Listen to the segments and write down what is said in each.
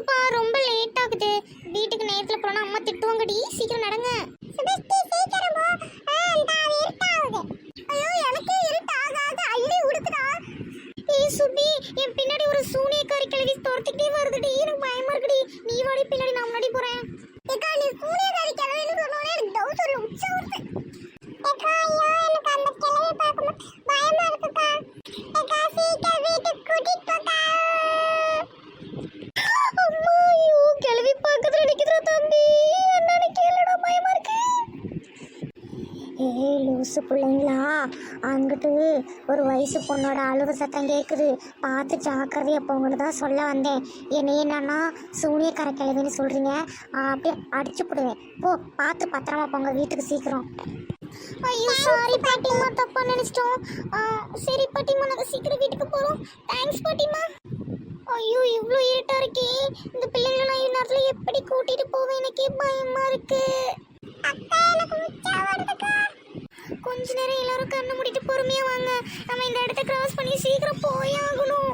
வாங்கப்பா ரொம்ப லேட் ஆகுது. வீட்டுக்கு நேரத்துல போனா அம்மா திட்டுவாங்கடி. சீக்கிரம் நடங்க. ஏய் சுபி என் பின்னாடி ஒரு சூனியக்காரி கிழவி துரத்திக்கிட்டே வருதுடி. எனக்கு பயமா இருக்குடி. நீ வாடி பின்னாடி நான் முன்னாடி போறேன் ஏக்கா நீ சூனியக்காரி கிழவின்னு சொன்னோனே எனக்கு டவுட் வருது உச்சா வருது ஏக்கா ஐயோ எனக்கு அந்த கிழவி பார்க்கும்போது பயமா இருக்குக்கா ஏக்கா சீக்கிரம் வீட்டுக்கு கூட்டிட்டு போக்கா அம்மா ஐயோ கிளவி பக்கத்துல நிக்குதுடா தம்பி என்ன கேளுடா பயமா இருக்கு ஏய் லூசு பிள்ளைங்களா? அங்கிட்டு ஒரு வயசு பொண்ணோட அழுகு சத்தம் கேட்குது பார்த்து ஜாக்கிரதையை போங்கன்னு தான் சொல்ல வந்தேன். என்னை என்னன்னா சூனியக்கார கிழவின்னு சொல்கிறீங்க அப்படியே அடிச்சு போடுவேன். போ பார்த்து பத்திரமா போங்க வீட்டுக்கு சீக்கிரம். ஐயோ சாரி பாட்டிமா தப்பா நினைச்சிட்டோம். சரி பாட்டிமா நாங்கள் சீக்கிரம் வீட்டுக்கு போகிறோம் தேங்க்ஸ் பாட்டிமா ஐயோ இவ்வளோ இருட்டாக இருக்கே. இந்த பிள்ளைங்களை நான் இந்நேரத்தில் எப்படி கூட்டிகிட்டு போவேன்? எனக்கே பயமாக இருக்குது அக்கா நம்ம இந்த இடத்த கிராஸ் பண்ணி சீக்கிரம் போய் ஆகணும்.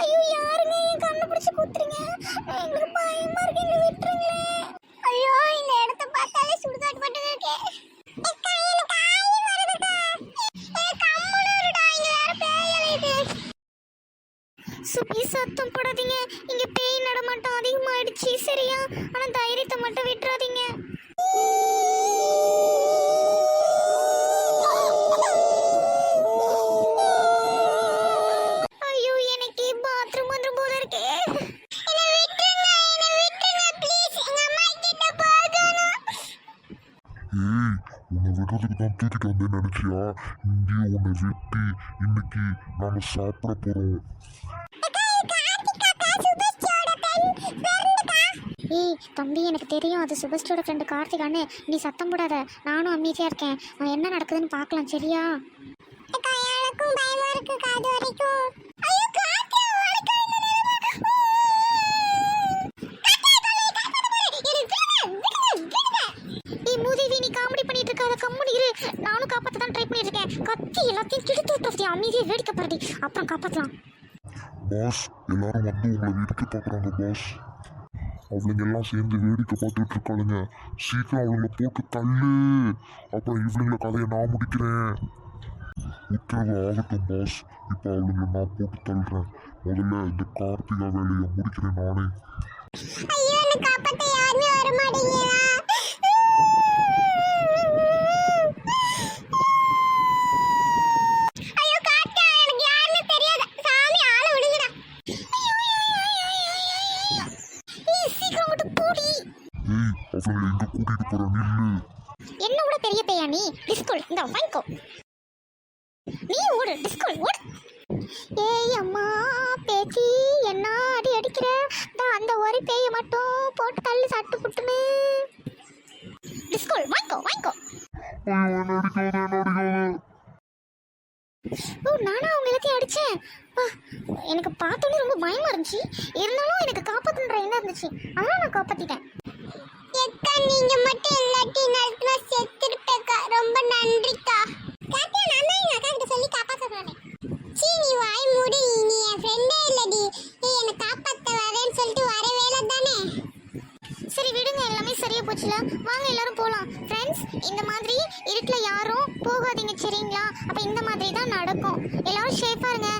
ஐயோ யாருங்க என் கண்ணு பிடிச்சி குத்துறீங்க? எங்களுக்கு பயமா இருக்கு எங்களை விட்டுருங்களே. ஐயோ இந்த இடத்த பார்த்தாலே சுடுகாட்டு மட்டும் இருக்கே. அக்கா, பேய் சுபி சத்தம் போடாதீங்க. இங்க பேய் நடமாட்டம் அதிகமாயிடுச்சு சரியா? ஆனா தைரியத்தை மட்டும் விட்டுறாதீங்க. ஏய் உன்னை விடுறதுக்கு தான் தூக்கிட்டு வந்தேன்னு நினைச்சியா? இங்கேயே உன்னை வெட்டி இன்னைக்கு நாம சாப்பிட போறோம். ஏய் தம்பி எனக்கு தெரியும். அது சுபஸ்டோட ஃப்ரெண்டு கார்த்திகான்னு. நீ சத்தம் போடாத. நானும் அமைதியா இருக்கேன். அவன் என்ன நடக்குதுன்னு பார்க்கலாம் சரியா? எனக்கும் பயமா இருக்கு காது வரைக்கும் ஐயோ கார்த்திகா உனக்கு இந்த நிலைமை ஏய் மூதேவி நீ காமெடி பண்ணிட்டு இருக்காத கம்முனு இரு நானும் காப்பாத்த தான் ட்ரை பண்ணிட்டு இருக்கேன் கத்தி எல்லாத்தையும் கிழித்து விட்டுறதுக்கு அமைதியை வேடிக்கை பாருடி. அப்புறம் காப்பாத்தலாம். பாஸ் எல்லாரும் வந்து உங்களை வேடிக்கை பார்க்குறாங்க பாஸ் அவளுங்க எல்லாம் சேர்ந்து வேடிக்கை பார்த்துட்டு இருக்காளுங்க. சீக்கிரம் அவளுங்களை போட்டு தள்ளு. அப்புறம் இவளுங்கள கதையை நான் முடிக்கிறேன். உத்தரவு ஆகட்டும் பாஸ் இப்போ அவளுங்களை நான் போட்டு தள்ளுறேன். முதல்ல இந்த கார்த்திகா வேலையை முடிக்கிறேன் நானே. ஐயோ என்ன காப்பாத்த யாருமே வர மாட்டீங்களா ஏய் எங்க கூட்டிட்டு போற நில்லு. என்ன விட பெரிய பையா நீ? டிஸ்கோல் இந்த வாங்கிக்கோ. நீ ஓடு டிஸ்கோல் ஓடு. ஏய் அம்மா பேச்சி என்ன அடி அடிக்கிற? தான் அந்த ஒரு பேயை மட்டும் போட்டு தள்ளி சட்டு புட்டுன்னு டிஸ்கோல் வாங்கிக்கோ வாங்கிக்கோ. ஓ நானா அவங்க எல்லாத்தையும் அடிச்சேன். எனக்கு பார்த்தோன்னே ரொம்ப பயமா இருந்துச்சு. இருந்தாலும் எனக்கு காப்பாற்றுன்ற என்ன இருந்துச்சு. அதனால நான் காப்பாத்திட்டேன். எக்கா இந்த மாதிரி இருட்டில் யாரும் போகாதீங்க சரிங்களா? அப்போ இந்த மாதிரி தான் நடக்கும். எல்லாரும் ஷேஃபாக இருங்க.